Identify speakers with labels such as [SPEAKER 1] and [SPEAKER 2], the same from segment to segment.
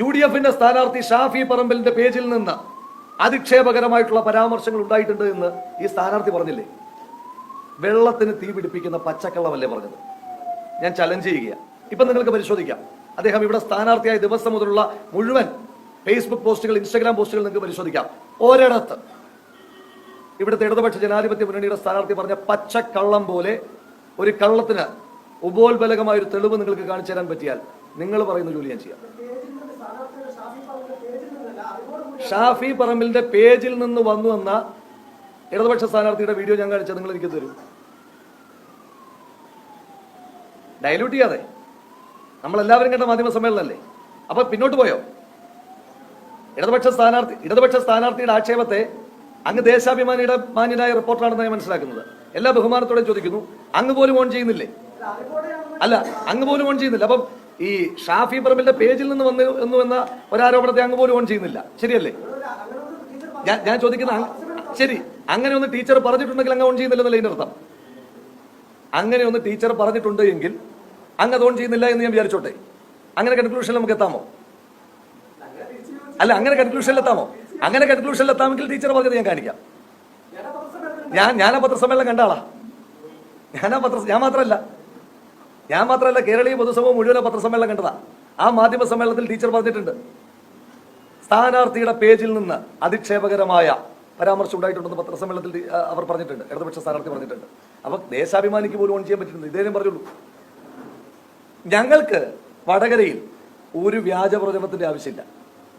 [SPEAKER 1] U D എഫിന്റെ സ്ഥാനാർത്ഥി ഷാഫി പറമ്പലിന്റെ പേജിൽ നിന്ന് അധിക്ഷേപകരമായിട്ടുള്ള പരാമർശങ്ങൾ ഉണ്ടായിട്ടുണ്ട് എന്ന് ഈ സ്ഥാനാർത്ഥി പറഞ്ഞില്ലേ? വെള്ളത്തിന് തീ പിടിപ്പിക്കുന്ന പച്ചക്കള്ളമല്ലേ പറഞ്ഞത്. ഞാൻ ചലഞ്ച് ചെയ്യുകയാണ് ഇപ്പൊ നിങ്ങൾക്ക് പരിശോധിക്കാം. അദ്ദേഹം ഇവിടെ സ്ഥാനാർത്ഥിയായ ദിവസം മുതലുള്ള മുഴുവൻ ഫേസ്ബുക്ക് പോസ്റ്റുകൾ ഇൻസ്റ്റാഗ്രാം പോസ്റ്റുകൾ നിങ്ങൾക്ക് പരിശോധിക്കാം. ഒരിടത്ത്. ഇവിടുത്തെ ഇടതുപക്ഷ ജനാധിപത്യ മുന്നണിയുടെ സ്ഥാനാർത്ഥി പറഞ്ഞ പച്ചക്കള്ളം പോലെ ഒരു കള്ളത്തിന് ഉപോത്ബലകമായ ഒരു തെളിവ് നിങ്ങൾക്ക് കാണിച്ചു തരാൻ പറ്റിയാൽ നിങ്ങൾ പറയുന്ന ജോലി ഞാൻ ചെയ്യാം. ഷാഫി പറമ്പിലിന്റെ പേജിൽ നിന്ന് വന്നു എന്ന ഇടതുപക്ഷ സ്ഥാനാർത്ഥിയുടെ വീഡിയോ ഞാൻ കാണിച്ചത് നിങ്ങൾ എനിക്ക് തരും ഡയലൂട്ട് ചെയ്യാതെ. നമ്മളെല്ലാവരും കണ്ട മാധ്യമ സമ്മേളനമല്ലേ? അപ്പൊ പിന്നോട്ട് പോയോ? ഇടതുപക്ഷ സ്ഥാനാർത്ഥി ഇടതുപക്ഷ സ്ഥാനാർത്ഥിയുടെ ആക്ഷേപത്തെ അങ്ങ് ദേശാഭിമാനിയുടെ മാന്യനായ റിപ്പോർട്ടറാണെന്ന് ഞാൻ മനസ്സിലാക്കുന്നത്. എല്ലാ ബഹുമാനത്തോടെ ചോദിക്കുന്നു അങ്ങ് പോലും ഓൺ ചെയ്യുന്നില്ലേ? അല്ല അങ്ങ് പോലും ഓൺ ചെയ്യുന്നില്ല. അപ്പം ഈ ഷാഫി പറമ്പിന്റെ പേജിൽ നിന്ന് വന്നു എന്നു എന്ന ഒരാരോപണത്തെ അങ്ങ് പോലും ഓൺ ചെയ്യുന്നില്ല. ശരിയല്ലേ? ഞാൻ ഞാൻ ചോദിക്കുന്ന ശരി അങ്ങനെ ഒന്ന് ടീച്ചർ പറഞ്ഞിട്ടുണ്ടെങ്കിൽ അങ്ങ് ഓൺ ചെയ്യുന്നില്ലെന്നല്ല ഇതിന്റെ അർത്ഥം? അങ്ങനെ ഒന്ന് ടീച്ചർ പറഞ്ഞിട്ടുണ്ട് എങ്കിൽ അങ്ങ് അത് ഓൺ ചെയ്യുന്നില്ല എന്ന് ഞാൻ വിചാരിച്ചോട്ടെ. അങ്ങനെ കൺക്ലൂഷനിൽ നമുക്ക് എത്താമോ? അല്ല അങ്ങനെ കൺക്ലൂഷനിൽ എത്താമോ? അങ്ങനെ കൺക്ലൂഷനിൽ എത്താമെങ്കിൽ ടീച്ചർ പറഞ്ഞത് ഞാൻ കാണിക്കാം. ഞാൻ ഞാൻ ആ പത്രസമ്മേളനം കണ്ടാളാ ഞാൻ ആ പത്ര ഞാൻ മാത്രമല്ല ഞാൻ മാത്രമല്ല കേരളീയ പൊതുസമൂഹം മുഴുവൻ പത്രസമ്മേളനം കണ്ടതാ. ആ മാധ്യമ സമ്മേളനത്തിൽ ടീച്ചർ പറഞ്ഞിട്ടുണ്ട്. സ്ഥാനാർത്ഥിയുടെ പേജിൽ നിന്ന് അധിക്ഷേപകരമായ പരാമർശം ഉണ്ടായിട്ടുണ്ടെന്ന് പത്രസമ്മേളനത്തിൽ അവർ പറഞ്ഞിട്ടുണ്ട്. ഇടതുപക്ഷ സ്ഥാനാർത്ഥി പറഞ്ഞിട്ടുണ്ട്. അപ്പൊ ദേശാഭിമാനിക്ക് പോലും ഓൺ ചെയ്യാൻ പറ്റുന്നത് ഇതേ പറഞ്ഞുള്ളൂ. ഞങ്ങൾക്ക് വടകരയിൽ ഒരു വ്യാജ പ്രചരണത്തിന്റെ ആവശ്യമില്ല.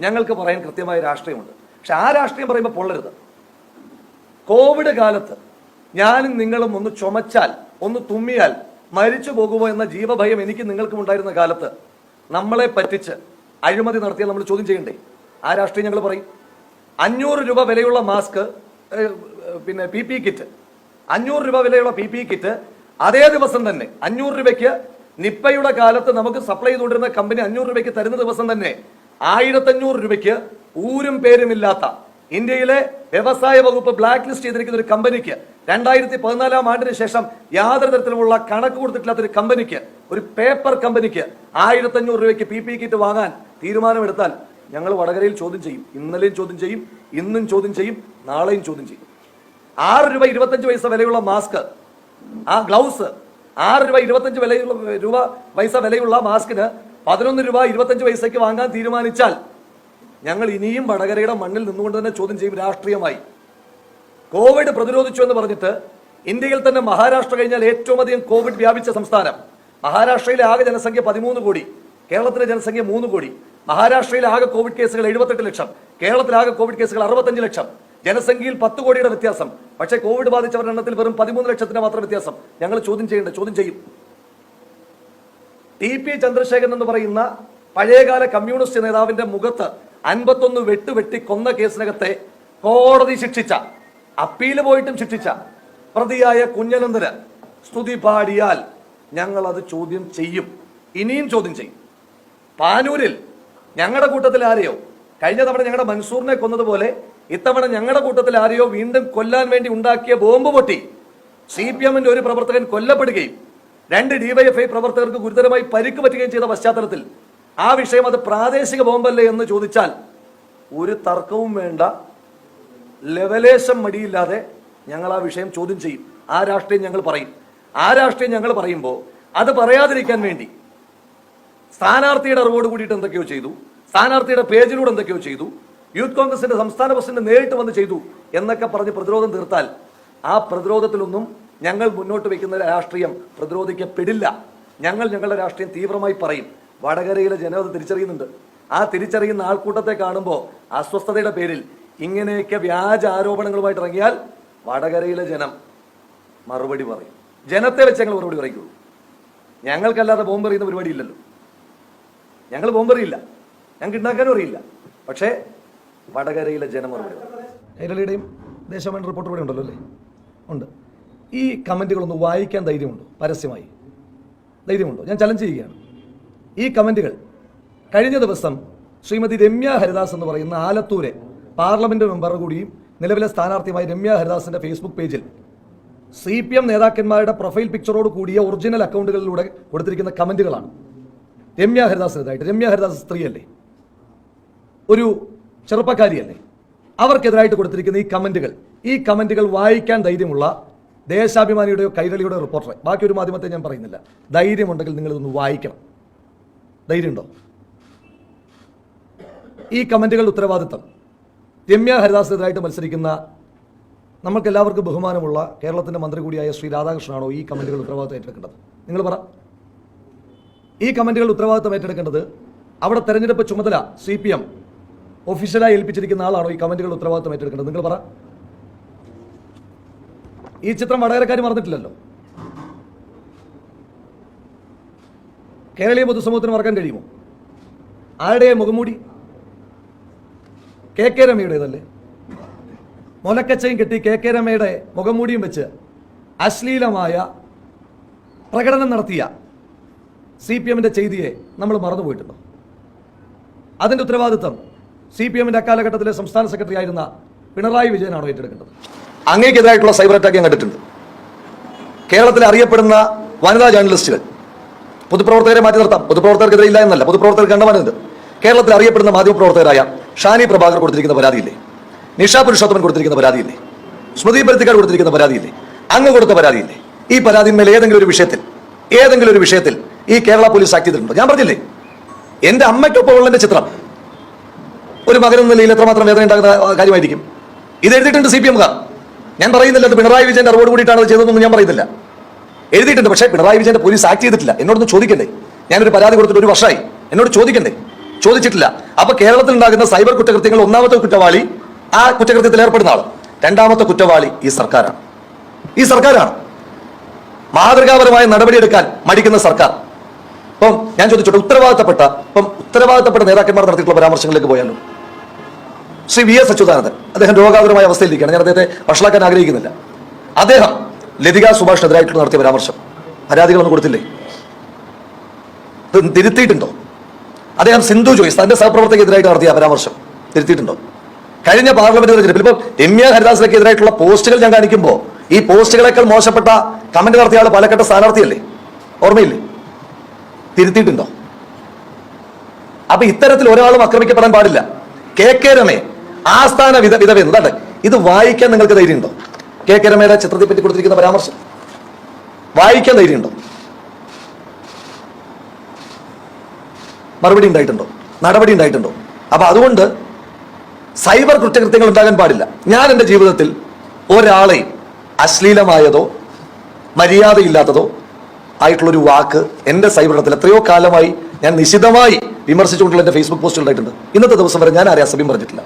[SPEAKER 1] ഞങ്ങൾക്ക് പറയാൻ കൃത്യമായ രാഷ്ട്രീയമുണ്ട്. പക്ഷെ ആ രാഷ്ട്രീയം പറയുമ്പോൾ പൊള്ളരുത്. കോവിഡ് കാലത്ത് ഞാനും നിങ്ങളും ഒന്ന് ചുമച്ചാൽ ഒന്ന് തുമ്മിയാൽ മരിച്ചു പോകുമോ എന്ന ജീവഭയം എനിക്ക് നിങ്ങൾക്കും ഉണ്ടായിരുന്ന കാലത്ത് നമ്മളെ പറ്റിച്ച് അഴിമതി നടത്തിയാൽ നമ്മൾ ചോദ്യം ചെയ്യണ്ടേ? ആ രാഷ്ട്രീയം ഞങ്ങൾ പറയും. അഞ്ഞൂറ് രൂപ വിലയുള്ള മാസ്ക് പിന്നെ പി പി കിറ്റ്. അഞ്ഞൂറ് രൂപ വിലയുള്ള പി പി കിറ്റ് അതേ ദിവസം തന്നെ അഞ്ഞൂറ് രൂപയ്ക്ക് നിപ്പയുടെ കാലത്ത് നമുക്ക് സപ്ലൈ ചെയ്തുകൊണ്ടിരുന്ന കമ്പനി അഞ്ഞൂറ് രൂപയ്ക്ക് തരുന്ന ദിവസം തന്നെ ആയിരത്തഞ്ഞൂറ് രൂപയ്ക്ക് ഊരും പേരുമില്ലാത്ത ഇന്ത്യയിലെ വ്യവസായ വകുപ്പ് ബ്ലാക്ക് ലിസ്റ്റ് ചെയ്തിരിക്കുന്ന ഒരു കമ്പനിക്ക് രണ്ടായിരത്തി പതിനാലാം ആണ്ടിന് ശേഷം യാതൊരു തരത്തിലുമുള്ള കണക്ക് കൊടുത്തിട്ടില്ലാത്ത ഒരു കമ്പനിക്ക് ഒരു പേപ്പർ കമ്പനിക്ക് ആയിരത്തഞ്ഞൂറ് രൂപയ്ക്ക് പി പി കിറ്റ് വാങ്ങാൻ തീരുമാനമെടുത്താൽ ഞങ്ങൾ വടകരയിൽ ചോദ്യം ചെയ്യും. ഇന്നലെയും ചോദ്യം ചെയ്യും ഇന്നും ചോദ്യം ചെയ്യും നാളെയും ചോദ്യം ചെയ്യും. ആറ് രൂപ ഇരുപത്തഞ്ച് പൈസ വിലയുള്ള മാസ്ക് ആ ഗ്ലൗസ് ആറ് രൂപ ഇരുപത്തഞ്ച് വിലയുള്ള രൂപ പൈസ വിലയുള്ള മാസ്കിന് പതിനൊന്ന് രൂപ ഇരുപത്തഞ്ച് പൈസയ്ക്ക് വാങ്ങാൻ തീരുമാനിച്ചാൽ ഞങ്ങൾ ഇനിയും വടകരയുടെ മണ്ണിൽ നിന്നുകൊണ്ട് തന്നെ ചോദ്യം ചെയ്യും രാഷ്ട്രീയമായി. കോവിഡ് പ്രതിരോധിച്ചു എന്ന് പറഞ്ഞിട്ട് ഇന്ത്യയിൽ തന്നെ മഹാരാഷ്ട്ര കഴിഞ്ഞാൽ ഏറ്റവും അധികം കോവിഡ് വ്യാപിച്ച സംസ്ഥാനം. മഹാരാഷ്ട്രയിലെ ആകെ ജനസംഖ്യ പതിമൂന്ന് കോടി കേരളത്തിലെ ജനസംഖ്യ മൂന്ന് കോടി മഹാരാഷ്ട്രയിൽ ആകെ കോവിഡ് കേസുകൾ എഴുപത്തെട്ട് ലക്ഷം കേരളത്തിലാകെ കോവിഡ് കേസുകൾ അറുപത്തഞ്ച് ലക്ഷം. ജനസംഖ്യയിൽ പത്ത് കോടിയുടെ വ്യത്യാസം. പക്ഷേ കോവിഡ് ബാധിച്ചവരുടെ എണ്ണത്തിൽ വെറും പതിമൂന്ന് ലക്ഷത്തിന് മാത്രം വ്യത്യാസം. ഞങ്ങൾ ചോദ്യം ചെയ്യേണ്ട ചോദ്യം ചെയ്യും. ടി പി ചന്ദ്രശേഖരൻ എന്ന് പറയുന്ന പഴയകാല കമ്മ്യൂണിസ്റ്റ് നേതാവിന്റെ മുഖത്ത് അൻപത്തൊന്ന് വെട്ടുവെട്ടി കൊന്ന കേസിനകത്തെ കോടതി ശിക്ഷിച്ച അപ്പീൽ പോയിട്ടും ശിക്ഷിച്ച പ്രതിയായ കുഞ്ഞനന്ദന് സ്തുതി പാടിയാൽ ഞങ്ങൾ അത് ചോദ്യം ചെയ്യും. ഇനിയും ചോദ്യം ചെയ്യും. പാനൂരിൽ ഞങ്ങളുടെ കൂട്ടത്തിൽ ആരെയോ? കഴിഞ്ഞ തവണ ഞങ്ങളുടെ മൻസൂറിനെ കൊന്നതുപോലെ ഇത്തവണ ഞങ്ങളുടെ കൂട്ടത്തിൽ ആരെയോ വീണ്ടും കൊല്ലാൻ വേണ്ടി ഉണ്ടാക്കിയ ബോംബ് പൊട്ടി സി പി എമ്മിന്റെ ഒരു പ്രവർത്തകൻ കൊല്ലപ്പെടുകയും രണ്ട് ഡിവൈഎഫ്ഐ പ്രവർത്തകർക്ക് ഗുരുതരമായി പരിക്ക് പറ്റുകയും ചെയ്ത പശ്ചാത്തലത്തിൽ ആ വിഷയം അത് പ്രാദേശിക ബോംബല്ലേ എന്ന് ചോദിച്ചാൽ ഒരു തർക്കവും വേണ്ട. ലെവലേശം മടിയില്ലാതെ ഞങ്ങൾ ആ വിഷയം ചോദ്യം ചെയ്യും. ആ രാഷ്ട്രീയം ഞങ്ങൾ പറയും. ആ രാഷ്ട്രീയം ഞങ്ങൾ പറയുമ്പോൾ അത് പറയാതിരിക്കാൻ വേണ്ടി സ്ഥാനാർത്ഥിയുടെ അറിവോട് കൂടിയിട്ട് എന്തൊക്കെയോ ചെയ്തു. സ്ഥാനാർത്ഥിയുടെ പേജിലൂടെ എന്തൊക്കെയോ ചെയ്തു. യൂത്ത് കോൺഗ്രസിന്റെ സംസ്ഥാന പ്രസിഡന്റ് നേരിട്ട് വന്ന് ചെയ്തു എന്നൊക്കെ പറഞ്ഞ് പ്രതിരോധം തീർത്താൽ ആ പ്രതിരോധത്തിലൊന്നും ഞങ്ങൾ മുന്നോട്ട് വയ്ക്കുന്ന രാഷ്ട്രീയം പ്രതിരോധിക്കപ്പെടില്ല. ഞങ്ങൾ ഞങ്ങളുടെ രാഷ്ട്രീയം തീവ്രമായി പറയും. വടകരയിലെ ജനത തിരിച്ചറിയുന്നുണ്ട്. ആ തിരിച്ചറിയുന്ന ആൾക്കൂട്ടത്തെ കാണുമ്പോൾ അസ്വസ്ഥതയുടെ പേരിൽ ഇങ്ങനെയൊക്കെ വ്യാജ ആരോപണങ്ങളുമായിട്ട് ഇറങ്ങിയാൽ വടകരയിലെ ജനം മറുപടി പറയും. ജനത്തെ വെച്ച് ഞങ്ങൾ മറുപടി പറയുള്ളൂ ഞങ്ങൾക്കല്ലാതെ ബോംബെറിയുന്ന പരിപാടി ഇല്ലല്ലോ. ഞങ്ങൾ ബോംബെറിയില്ല ഞങ്ങൾക്ക് ഉണ്ടാക്കാനും അറിയില്ല. പക്ഷേ വടകരയിലെ ജനം മറുപടി. കൈരളിയുടെയും ദേശാഭിമാനി റിപ്പോർട്ട് കൂടെ ഉണ്ടല്ലോ അല്ലേ? ഉണ്ട്. ഈ കമന്റുകളൊന്ന് വായിക്കാൻ ധൈര്യമുണ്ടോ? പരസ്യമായി. ധൈര്യമുണ്ടോ? ഞാൻ ചലഞ്ച് ചെയ്യുകയാണ്. ഈ കമന്റുകൾ കഴിഞ്ഞ ദിവസം ശ്രീമതി രമ്യ ഹരിദാസ് എന്ന് പറയുന്ന ആലത്തൂരെ പാർലമെന്റ് മെമ്പർ കൂടിയും നിലവിലെ സ്ഥാനാർത്ഥിയുമായ രമ്യ ഹരിദാസിന്റെ ഫേസ്ബുക്ക് പേജിൽ സി പി എം നേതാക്കന്മാരുടെ പ്രൊഫൈൽ പിക്ചറോട് കൂടിയ ഒറിജിനൽ അക്കൗണ്ടുകളിലൂടെ കൊടുത്തിരിക്കുന്ന കമന്റുകളാണ്. രമ്യ ഹരിദാസിനെതിരായിട്ട് രമ്യ ഹരിദാസ് സ്ത്രീയല്ലേ? ഒരു ചെറുപ്പക്കാരിയല്ലേ? അവർക്കെതിരായിട്ട് കൊടുത്തിരിക്കുന്ന ഈ കമന്റുകൾ. ഈ കമന്റുകൾ വായിക്കാൻ ധൈര്യമുള്ള ദേശാഭിമാനിയുടെയോ കൈരളിയുടെയോ റിപ്പോർട്ടറെ ബാക്കി ഒരു മാധ്യമത്തെ ഞാൻ പറയുന്നില്ല. ധൈര്യമുണ്ടെങ്കിൽ നിങ്ങൾ ഇതൊന്ന് വായിക്കണം. ധൈര്യമുണ്ടോ? ഈ കമന്റുകളുടെ ഉത്തരവാദിത്തം. രമ്യ ഹരിദാസിനെതിരായിട്ട് മത്സരിക്കുന്ന നമുക്ക് എല്ലാവർക്കും ബഹുമാനമുള്ള കേരളത്തിന്റെ മന്ത്രി കൂടിയായ ശ്രീ രാധാകൃഷ്ണനാണോ ഈ കമന്റുകൾ ഉത്തരവാദിത്തം ഏറ്റെടുക്കേണ്ടത്? നിങ്ങൾ പറ. ഈ കമന്റുകൾ ഉത്തരവാദിത്തം ഏറ്റെടുക്കേണ്ടത് അവിടെ തെരഞ്ഞെടുപ്പ് ചുമതല സി പി എം ഒഫീഷ്യലായി ഏൽപ്പിച്ചിരിക്കുന്ന ആളാണോ ഈ കമന്റുകൾ ഉത്തരവാദിത്തം ഏറ്റെടുക്കേണ്ടത്? നിങ്ങൾ പറ. ഈ ചിത്രം വടകരക്കാർ മറന്നിട്ടില്ലല്ലോ. കേരളീയ പൊതുസമൂഹത്തിന് മറക്കാൻ കഴിയുമോ? ആരുടെ മുഖംമൂടി? കെ കെ രമയുടേതല്ലേ മുലക്കച്ചയും കെട്ടി കെ കെ രമയുടെ മുഖംമൂടിയും വെച്ച് അശ്ലീലമായ പ്രകടനം നടത്തിയ സി പി എമ്മിന്റെ ചെയ്തിയെ നമ്മൾ മറന്നുപോയിട്ടുണ്ടോ? അതിന്റെ ഉത്തരവാദിത്വം സി പി എമ്മിന്റെ അക്കാലഘട്ടത്തിലെ സംസ്ഥാന സെക്രട്ടറി ആയിരുന്ന പിണറായി വിജയനാണോ ഏറ്റെടുക്കേണ്ടത്? അങ്ങേക്കെതിരായിട്ടുള്ള സൈബർ അറ്റാക്ക് ഞാൻ കണ്ടിട്ടുണ്ട്. കേരളത്തിൽ അറിയപ്പെടുന്ന വനിതാ ജേർണലിസ്റ്റുകൾ. പൊതുപ്രവർത്തകരെ മാറ്റി നിർത്താം. പൊതുപ്രവർത്തകർക്കെതിരെ ഇല്ല എന്നല്ല. പൊതുപ്രവർത്തകർ കണ്ടമാനുണ്ട് കേരളത്തിൽ അറിയപ്പെടുന്ന മാധ്യമപ്രവർത്തകരായ ഷാനി പ്രഭാകർ കൊടുത്തിരിക്കുന്ന പരാതിയില്ലേ? നിഷ പുരുഷോത്തമൻ കൊടുത്തിരിക്കുന്ന പരാതിയില്ലേ? സ്മൃതി പരുത്തിക്കാർ കൊടുത്തിരിക്കുന്ന പരാതിയില്ലേ? അങ്ങ് കൊടുത്ത പരാതിയില്ലേ? ഈ പരാതിന്മേൽ ഏതെങ്കിലും ഒരു വിഷയത്തിൽ ഏതെങ്കിലും ഒരു വിഷയത്തിൽ ഈ കേരള പോലീസ് ആക്ട് ചെയ്തിട്ടുണ്ടോ? ഞാൻ പറഞ്ഞില്ലേ? എന്റെ അമ്മയ്ക്കൊപ്പമുള്ളതിന്റെ ചിത്രം. ഒരു മകൻ എന്ന നിലയിൽ എത്രമാത്രം വേദന ഉണ്ടാകുന്ന കാര്യമായിരിക്കും. ഇത് എഴുതിയിട്ടുണ്ട് സി പി എംകാർ ഞാൻ പറയുന്നില്ല അത് പിണറായി വിജയന്റെ അറിവോട് കൂടിയിട്ടാണ് അത് ചെയ്തതെന്നൊന്നും ഞാൻ പറയുന്നില്ല. എഴുതിയിട്ടുണ്ട് പക്ഷേ പിണറായി വിജയന്റെ പോലീസ് ആക്ട് ചെയ്തിട്ടില്ല. എന്നോടൊന്ന് ചോദിക്കണ്ടേ? ഞാനൊരു പരാതി കൊടുത്തിട്ട് ഒരു വർഷമായി. എന്നോട് ചോദിക്കണ്ടേ? ചോദിച്ചിട്ടില്ല. അപ്പൊ കേരളത്തിൽ ഉണ്ടാകുന്ന സൈബർ കുറ്റകൃത്യങ്ങൾ ഒന്നാമത്തെ കുറ്റവാളി ആ കുറ്റകൃത്യത്തിൽ ഏർപ്പെടുന്ന ആൾ രണ്ടാമത്തെ കുറ്റവാളി ഈ സർക്കാരാണ്. ഈ സർക്കാരാണ്. മാതൃകാപരമായ നടപടിയെടുക്കാൻ മടിക്കുന്ന സർക്കാർ. ഇപ്പം ഞാൻ ചോദിച്ചോട്ടെ ഉത്തരവാദിത്തപ്പെട്ട ഇപ്പം ഉത്തരവാദിത്തപ്പെട്ട നേതാക്കന്മാർ നടത്തിയിട്ടുള്ള പരാമർശങ്ങളിലേക്ക് പോയാലും? ശ്രീ വി എസ് അച്യുതാനന്ദൻ അദ്ദേഹം രോഗാതുരമായ അവസ്ഥയിലിരിക്കുകയാണ് ഞാൻ അദ്ദേഹത്തെ വഷളാക്കാൻ ആഗ്രഹിക്കുന്നില്ല. അദ്ദേഹം ലതിക സുഭാഷിനെതിരായിട്ടുള്ള നടത്തിയ പരാമർശം. പരാതികളൊന്നും കൊടുത്തില്ലേ? തിരുത്തിയിട്ടുണ്ടോ? അദ്ദേഹം സിന്ധു ജോയിസ് തന്റെ സഹപ്രവർത്തകർക്കെതിരായിട്ട് നടത്തിയ പരാമർശം തിരുത്തിയിട്ടുണ്ടോ? കഴിഞ്ഞ പാർലമെന്റ് തെരഞ്ഞെടുപ്പിൽ ഇപ്പോൾ രമ്യ ഹരിദാസിനൊക്കെ എതിരായിട്ടുള്ള പോസ്റ്റുകൾ ഞാൻ കാണിക്കുമ്പോൾ ഈ പോസ്റ്റുകളെക്കാൾ മോശപ്പെട്ട കമന്റ് നടത്തിയ ആൾ പാലക്കാട്ട് സ്ഥാനാർത്ഥിയല്ലേ? ഓർമ്മയില്ലേ? തിരുത്തിയിട്ടുണ്ടോ? അപ്പൊ ഇത്തരത്തിൽ ഒരാളും ആക്രമിക്കപ്പെടാൻ പാടില്ല. കെ കെ രമേ ആസ്ഥാന വിധ വിധവ എന്നതാണ് ഇത് വായിക്കാൻ നിങ്ങൾക്ക് ധൈര്യമുണ്ടോ? കെ കെ രമയുടെ ചിത്രത്തെ പറ്റി കൊടുത്തിരിക്കുന്ന പരാമർശം. വായിക്കാൻ ധൈര്യമുണ്ടോ? മറുപടി ഉണ്ടായിട്ടുണ്ടോ? നടപടി ഉണ്ടായിട്ടുണ്ടോ? അപ്പോൾ അതുകൊണ്ട് സൈബർ കുറ്റകൃത്യങ്ങൾ ഉണ്ടാകാൻ പാടില്ല. ഞാൻ എന്റെ ജീവിതത്തിൽ ഒരാളെ അശ്ലീലമായതോ മര്യാദയില്ലാത്തതോ ആയിട്ടുള്ളൊരു വാക്ക് എന്റെ സൈബർ ഇടത്തിൽ എത്രയോ കാലമായി ഞാൻ നിശിതമായി വിമർശിച്ചുകൊണ്ടുള്ള എന്റെ ഫേസ്ബുക്ക് പോസ്റ്റ് ഉണ്ടായിട്ടുണ്ട് ഇന്നത്തെ ദിവസം വരെ ഞാൻ ആരെ അസഭ്യം പറഞ്ഞിട്ടില്ല.